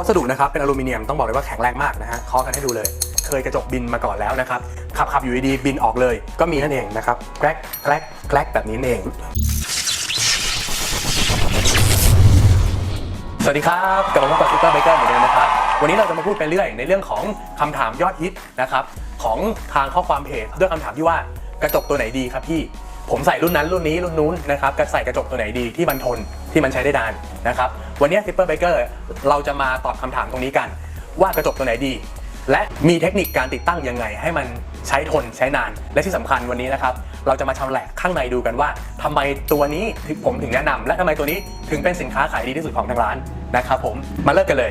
วัสดุนะครับเป็นอลูมิเนียมต้องบอกเลยว่าแข็งแรงมากนะฮะเคาะกันให้ดูเลย เคยกระจกบินมาก่อนแล้วนะครับขับขับอยู่ดีๆบินออกเลย ก็มีนั่นเองนะครับแกรกแกรกแกรกแบบนี้นั่นเอง สวัสดีครับกลับมาพบกับซูเปอร์ไบเกอร์เหมือนเดิมนะครับ วันนี้เราจะมาพูดไปเรื่อยในเรื่องของคำถามยอดฮิตนะครับของทางข้อความเพจด้วยคำถามที่ว่ากระจกตัวไหนดีครับพี่ผมใส่รุ่นนั้นรุ่นนี้รุ่นนู้นนะครับกระใส่กระจกตัวไหนดีที่มันทนที่มันใช้ได้นานนะครับ วันนี้ซูเปอร์ไบเกอร์เราจะมาตอบคำถามตรงนี้กัน ว่ากระจกตัวไหนดี และมีเทคนิคการติดตั้งยังไง ให้มันใช้ทนใช้นาน และที่สำคัญวันนี้นะครับ เราจะมาชำแหละข้างในดูกันว่าทำไมตัวนี้ผมถึงแนะนำและทำไมตัวนี้ถึงเป็นสินค้าขายดีที่สุดของทางร้านนะครับผมมาเริ่มกันเลย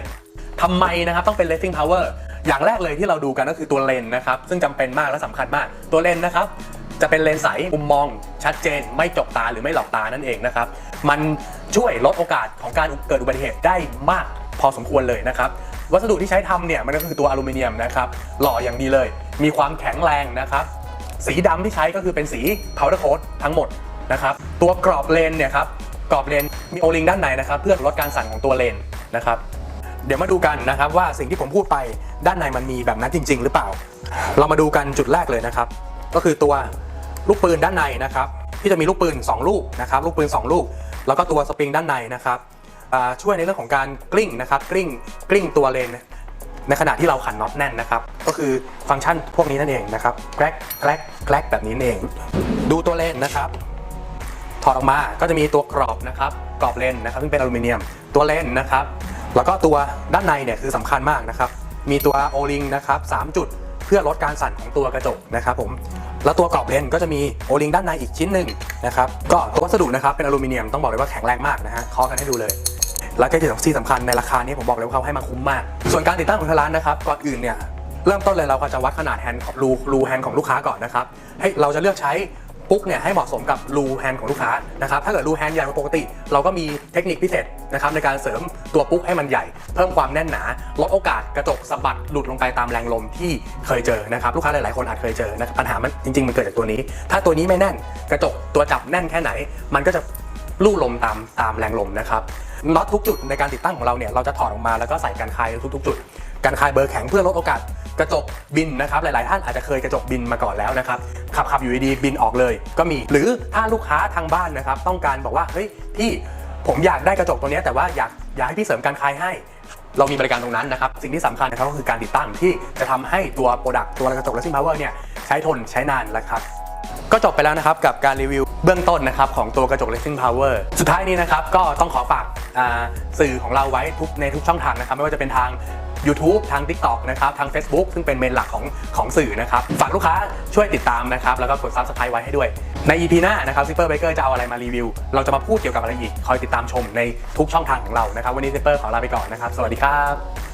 ทำไมนะครับต้องเป็น racing power อย่างแรกเลยที่เราดูกันก็คือตัวเลนนะครับ ซึ่งจำเป็นมากและสำคัญมากตัวเลนนะครับ จะเป็นเลนส์ใสมุมมองชัดเจน ไม่จกตาหรือไม่หลอกตานั่นเองนะครับ มันช่วยลดโอกาสของการเกิดอุบัติเหตุได้มากพอสมควรเลยนะครับ วัสดุที่ใช้ทำเนี่ยมันก็คือตัวอลูมิเนียมนะครับ หล่ออย่างดีเลย มีความแข็งแรงนะครับ สีดำที่ใช้ก็คือเป็นสี powder coat ทั้งหมดนะครับ ตัวกรอบเลนเนี่ยครับ กรอบเลนมีโอลิงด้านในนะครับ เพื่อลดการสั่นของตัวเลนนะครับ เดี๋ยวมาดูกันนะครับว่าสิ่งที่ผมพูดไปด้านในมันมีแบบนั้นจริง ๆ หรือเปล่า เรามาดูกันจุดแรกเลยนะครับ ก็คือตัวลูกปืนด้านในนะครับที่จะมีลูกปืน 2 ลูกนะครับลูกปืน 2 ลูก แล้วก็ตัวสปริงด้านในนะครับช่วยในเรื่องของการกลิ้งนะครับกลิ้งกลิ้งตัวเลน ในขณะที่เราขันน็อตแน่นนะครับ ก็คือฟังก์ชันพวกนี้นั่นเองนะครับแกรกแกรกแกรกแบบนี้นเอง ดูตัวเลนนะครับ ถอดออกมาก็จะมีตัวกรอบนะครับกรอบเลนนะครับซึ่งเป็นอลูมิเนียมตัวเลนนะครับ แล้วก็ตัวด้านในเนี่ยคือสำคัญมากนะครับ มีตัวโอลิงนะครับ3จุด เพื่อลดการสั่นของตัวกระจกนะครับผมแล้วตัวกรอบเลนก็จะมีโอลิงด้านในอีกชิ้นหนึ่งนะครับก็ตัววัสดุนะครับเป็นอลูมิเนียมต้องบอกเลยว่าแข็งแรงมากนะฮะเคาะกันให้ดูเลยแล้วก็ที่สำคัญในราคานี้ผมบอกเลยว่าเขาให้มาคุ้มมาก ส่วนการติดตั้งของทางร้านนะครับก่อนอื่นเนี่ยเริ่มต้นเลยเราก็จะวัดขนาดแฮนด์ของรูรูแฮนด์ของลูกค้าก่อนนะครับให้เราจะเลือกใช้ ปุ๊กเนี่ยให้เหมาะสมกับรูแฮนด์ของลูกค้านะครับถ้าเกิดรูแฮนด์ใหญ่กว่าปกติ เราก็มีเทคนิคพิเศษนะครับในการเสริมตัวปุ๊กให้มันใหญ่ เพิ่มความแน่นหนาลดโอกาสกระจกสะบัดหลุดลงไปตามแรงลมที่เคยเจอนะครับลูกค้าหลายๆคนอาจเคยเจอนะปัญหามันจริงๆมันเกิดจากตัวนี้ ถ้าตัวนี้ไม่แน่นกระจกตัวจับแน่นแค่ไหน มันก็จะลู่ลมตามตามแรงลมนะครับน็อตทุกจุดในการติดตั้งของเราเนี่ยเราจะถอดออกมาแล้วก็ใส่กันคายทุกๆ จุดกันคายเบอร์แข็งเพื่อลดโอกาส กระจกบินนะครับหลายๆท่านอาจจะเคยกระจกบินมาก่อนแล้วนะครับขับขับอยู่ดีๆบินออกเลย ก็มีหรือถ้าลูกค้าทางบ้านนะครับ ต้องการบอกว่าเฮ้ยพี่ผมอยากได้กระจกตัวนี้แต่ว่าอยากอยากให้พี่เสริมการคายให้ เรามีบริการตรงนั้นนะครับ สิ่งที่สำคัญนะครับก็คือการติดตั้งที่จะทำให้ตัวโปรดักต์ตัวกระจก Racing Power เนี่ยใช้ทนใช้นานแล้วครับ ก็จบไปแล้วนะครับกับการรีวิวเบื้องต้นนะครับของตัวกระจก Racing Power สุดท้ายนี้นะครับก็ต้องขอฝากสื่อของเราไว้ทุกในทุกช่องทางนะครับไม่ว่าจะเป็นทาง YouTube ทาง TikTok นะครับทาง Facebook ซึ่งเป็นเมนหลักของของสื่อนะครับฝากลูกค้าช่วยติดตามนะครับแล้วก็กด Subscribe ไว้ให้ด้วย ใน EP หน้านะครับ Zipper Baker จะเอาอะไรมารีวิว เราจะมาพูดเกี่ยวกับอะไรอีก คอยติดตามชมในทุกช่องทางของเรานะครับวันนี้ Zipper ขอลาไปก่อนนะครับสวัสดีครับ